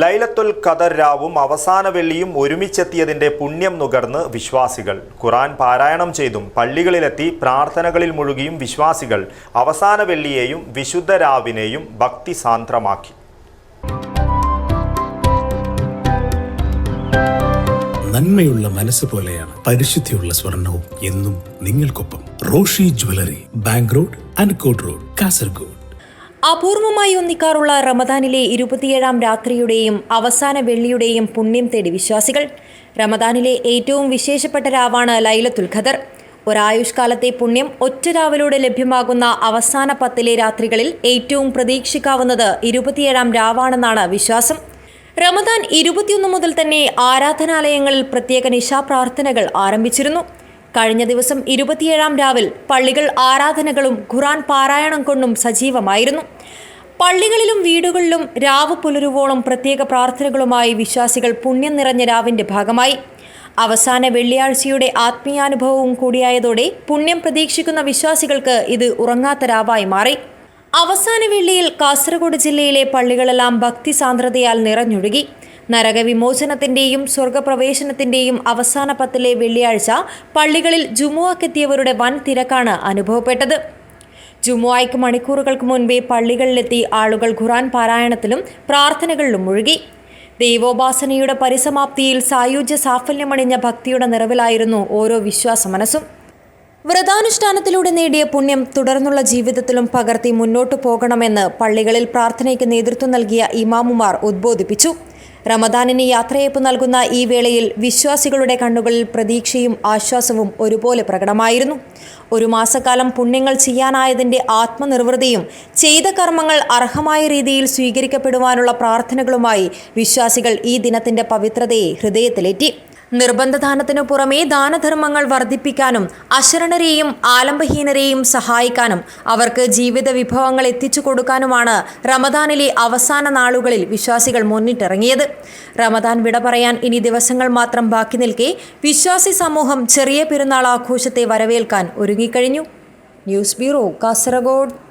ലൈലത്തുൽ ഖദർ രാവും അവസാന വെള്ളിയും ഒരുമിച്ചെത്തിയതിന്റെ പുണ്യം നുകർന്ന് വിശ്വാസികൾ. ഖുറാൻ പാരായണം ചെയ്തും പള്ളികളിലെത്തി പ്രാർത്ഥനകളിൽ മുഴുകിയും വിശ്വാസികൾ അവസാന വെള്ളിയെയും വിശുദ്ധ രാവിനെയും ഭക്തി സാന്ദ്രമാക്കി നന്മയുള്ള മനസ്സ് പോലെയാണ് പരിശുദ്ധിയുള്ള സ്വർണവും എന്നും നിങ്ങൾക്കൊപ്പം Roshi jewellery bank road Ankot road Kasaragod. അപൂർവമായി ഒന്നിക്കാറുള്ള റമദാനിലെ ഇരുപത്തിയേഴാം രാത്രിയുടെയും അവസാന വെള്ളിയുടെയും പുണ്യം തേടി വിശ്വാസികൾ. റമദാനിലെ ഏറ്റവും വിശേഷപ്പെട്ട രാവാണ് ലൈലത്തുൽ ഖദർ. ഒരായുഷ്കാലത്തെ പുണ്യം ഒറ്റ രാവിലൂടെ ലഭ്യമാകുന്ന അവസാന പത്തിലെ രാത്രികളിൽ ഏറ്റവും പ്രതീക്ഷിക്കാവുന്നത് ഇരുപത്തിയേഴാം രാവാണെന്നാണ് വിശ്വാസം. റമദാൻ ഇരുപത്തിയൊന്ന് മുതൽ തന്നെ ആരാധനാലയങ്ങളിൽ പ്രത്യേക നിശാപ്രാർത്ഥനകൾ ആരംഭിച്ചിരുന്നു. കഴിഞ്ഞ ദിവസം ഇരുപത്തിയേഴാം രാവിൽ പള്ളികൾ ആരാധനകളും ഖുറാൻ പാരായണം കൊണ്ടും സജീവമായിരുന്നു. പള്ളികളിലും വീടുകളിലും രാവ് പുലരുവോളം പ്രത്യേക പ്രാർത്ഥനകളുമായി വിശ്വാസികൾ പുണ്യം നിറഞ്ഞ രാവിന്റെ ഭാഗമായി. അവസാന വെള്ളിയാഴ്ചയുടെ ആത്മീയാനുഭവവും കൂടിയായതോടെ പുണ്യം പ്രതീക്ഷിക്കുന്ന വിശ്വാസികൾക്ക് ഇത് ഉറങ്ങാത്ത രാവായി മാറി. അവസാന വെള്ളിയിൽ കാസർഗോഡ് ജില്ലയിലെ പള്ളികളെല്ലാം ഭക്തി സാന്ദ്രതയാൽ നിറഞ്ഞൊഴുകി. നരകവിമോചനത്തിന്റെയും സ്വർഗപ്രവേശനത്തിന്റെയും അവസാന പത്തിലെ വെള്ളിയാഴ്ച പള്ളികളിൽ ജുമുവാക്കെത്തിയവരുടെ വൻ തിരക്കാണ് അനുഭവപ്പെട്ടത്. ജുമുവായ്ക്ക് മണിക്കൂറുകൾക്ക് മുൻപേ പള്ളികളിലെത്തി ആളുകൾ ഖുറാൻ പാരായണത്തിലും പ്രാർത്ഥനകളിലും മുഴുകി. ദൈവോപാസനയുടെ പരിസമാപ്തിയിൽ സായുജ്യ സാഫല്യമണിഞ്ഞ ഭക്തിയുടെ നിറവിലായിരുന്നു ഓരോ വിശ്വാസ മനസ്സും വ്രതാനുഷ്ഠാനത്തിലൂടെ നേടിയ പുണ്യം തുടർന്നുള്ള ജീവിതത്തിലും പകർത്തി മുന്നോട്ടു പോകണമെന്ന് പള്ളികളിൽ പ്രാർത്ഥനയ്ക്ക് നേതൃത്വം നൽകിയ ഇമാമുമാർ ഉദ്ബോധിപ്പിച്ചു. റമദാനിന് യാത്രയപ്പ് നൽകുന്ന ഈ വേളയിൽ വിശ്വാസികളുടെ കണ്ണുകളിൽ പ്രതീക്ഷയും ആശ്വാസവും ഒരുപോലെ പ്രകടമായിരുന്നു. ഒരു മാസക്കാലം പുണ്യങ്ങൾ ചെയ്യാനായതിന്റെ ആത്മനിർവൃതിയും ചെയ്ത കർമ്മങ്ങൾ അർഹമായ രീതിയിൽ സ്വീകരിക്കപ്പെടുവാനുള്ള പ്രാർത്ഥനകളുമായി വിശ്വാസികൾ ഈ ദിനത്തിന്റെ പവിത്രതയെ ഹൃദയത്തിലേറ്റി. നിർബന്ധദാനത്തിനു പുറമേ ദാനധർമ്മങ്ങൾ വർദ്ധിപ്പിക്കാനും അശരണരെയും ആലംബഹീനരെയും സഹായിക്കാനും അവർക്ക് ജീവിത വിഭവങ്ങൾ എത്തിച്ചു കൊടുക്കാനുമാണ് റമദാനിലെ അവസാന നാളുകളിൽ വിശ്വാസികൾ മുന്നിട്ടിറങ്ങിയത്. റമദാൻ വിട പറയാൻ ഇനി ദിവസങ്ങൾ മാത്രം ബാക്കി നിൽക്കെ വിശ്വാസി സമൂഹം ചെറിയ പെരുന്നാൾ ആഘോഷത്തെ വരവേൽക്കാൻ ഒരുങ്ങിക്കഴിഞ്ഞു. News bureau Kasaragod.